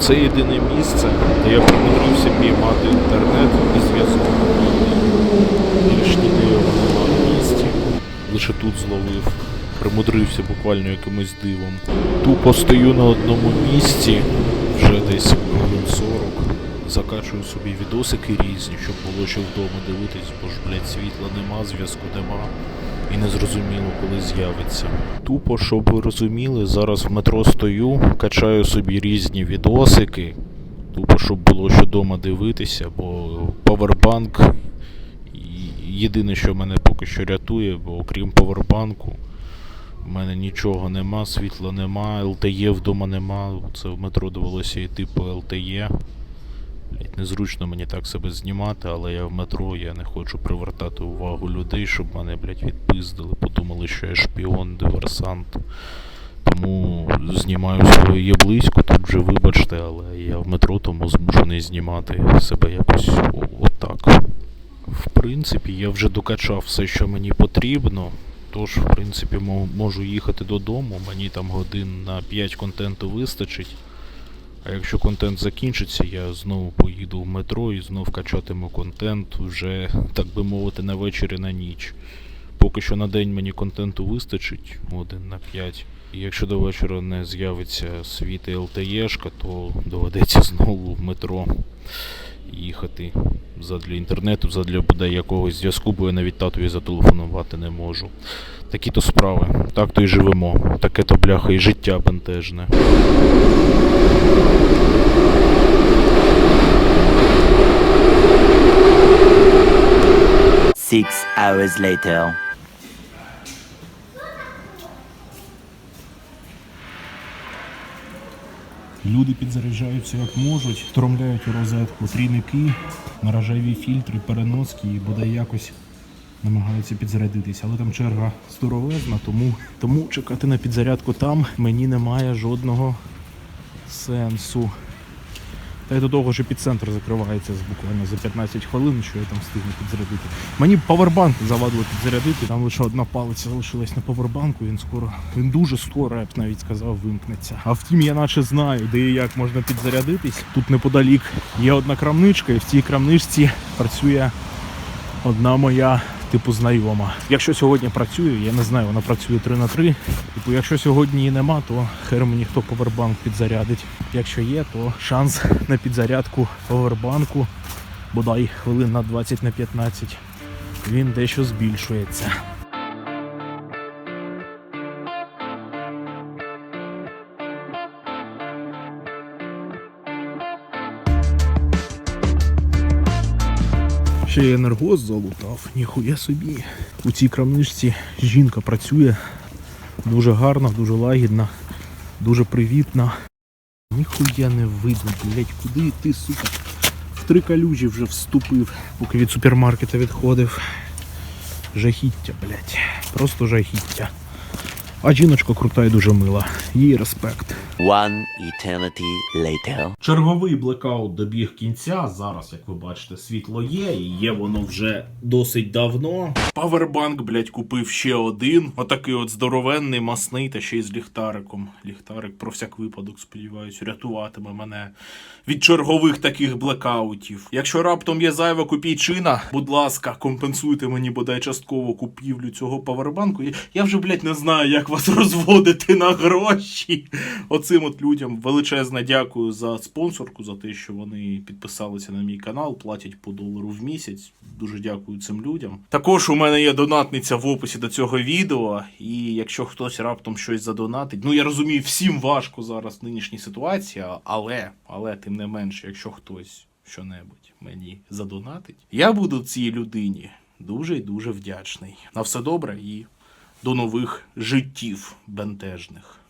Оце єдине місце, де я примудрився піймати інтернет і зв'язок. Більш ніде його немає в місті. Лише тут зловив. Примудрився буквально якимось дивом. Тупо стою на одному місці, вже десь хвилин 40. Закачую собі відосики різні, щоб було що вдома дивитись, бо ж, блядь, світла нема, зв'язку нема. І не зрозуміло, коли з'явиться. Тупо, щоб ви розуміли, зараз в метро стою, качаю собі різні відосики. Тупо, щоб було що вдома дивитися, бо павербанк єдине, що мене поки що рятує, бо окрім павербанку, в мене нічого нема, світла нема, LTE вдома нема. Це в метро довелося йти по LTE. Блять, незручно мені так себе знімати, але я в метро, я не хочу привертати увагу людей, щоб мене, блять, відпиздили, подумали, що я шпіон, диверсант. Тому знімаю своє є близько, тут вже вибачте, але я в метро, тому змушений знімати себе якось отак. В принципі, я вже докачав все, що мені потрібно. Тож, в принципі, можу їхати додому. Мені там годин на 5 контенту вистачить. А якщо контент закінчиться, я знову поїду в метро і знов качатиму контент вже, так би мовити, на вечір і на ніч. Поки що на день мені контенту вистачить один на 5. І якщо до вечора не з'явиться світ ЛТЕшка, то доведеться знову в метро їхати задля інтернету, задля бодай якогось зв'язку, бо я навіть татові зателефонувати не можу. Такі то справи. Так то й живемо. Таке то бляха і життя бентежне. Six hours later. Люди підзаряджаються як можуть, втромляють у розетку трійники, наражеві фільтри, переноски і бодай якось намагаються підзарядитися. Але там черга здоровезна, тому, тому чекати на підзарядку там мені немає жодного сенсу. Та й до того ж епіцентр закривається буквально за 15 хвилин, що я там встигну підзарядити. Мені павербанк завадило підзарядити, там лише одна палиця залишилась на павербанку, він скоро, він дуже скоро, я б навіть сказав, вимкнеться. А втім, я наче знаю, де і як можна підзарядитись. Тут неподалік є одна крамничка, і в цій крамничці працює одна моя типу знайома. Якщо сьогодні працює, я не знаю, вона працює 3 на 3. Типу, якщо сьогодні її нема, то хер мені хто повербанк підзарядить. Якщо є, то шанс на підзарядку повербанку, бодай хвилин на 20 на 15, він дещо збільшується. Ще й енергоз залутав, ніхуя собі. У цій крамничці жінка працює дуже гарна, дуже лагідна, дуже привітна. Ніхуя не видно, блять, куди ти, сука. В три калюжі вже вступив, поки від супермаркета відходив. Жахіття, блять. Просто жахіття. А жіночка крута і дуже мила. Їй респект. One eternity later. Черговий блекаут добіг кінця. Зараз, як ви бачите, світло є, і є воно вже досить давно. Павербанк, блядь, купив ще один. Отакий от здоровенний, масний та ще й з ліхтариком. Ліхтарик про всяк випадок, сподіваюсь, рятуватиме мене від чергових таких блекаутів. Якщо раптом є зайва копійчина, будь ласка, компенсуйте мені бодай частково купівлю цього павербанку. Я- Я вже, блядь, не знаю, як вас розводити на гроші. Оцим от людям величезне дякую за спонсорку, за те, що вони підписалися на мій канал, платять по долару в місяць. Дуже дякую цим людям. Також у мене є донатниця в описі до цього відео. І якщо хтось раптом щось задонатить, ну я розумію, всім важко зараз в нинішній ситуації, але, але тим не менше, якщо хтось що-небудь мені задонатить, я буду цій людині дуже і дуже вдячний. На все добре і до нових життів бентежних.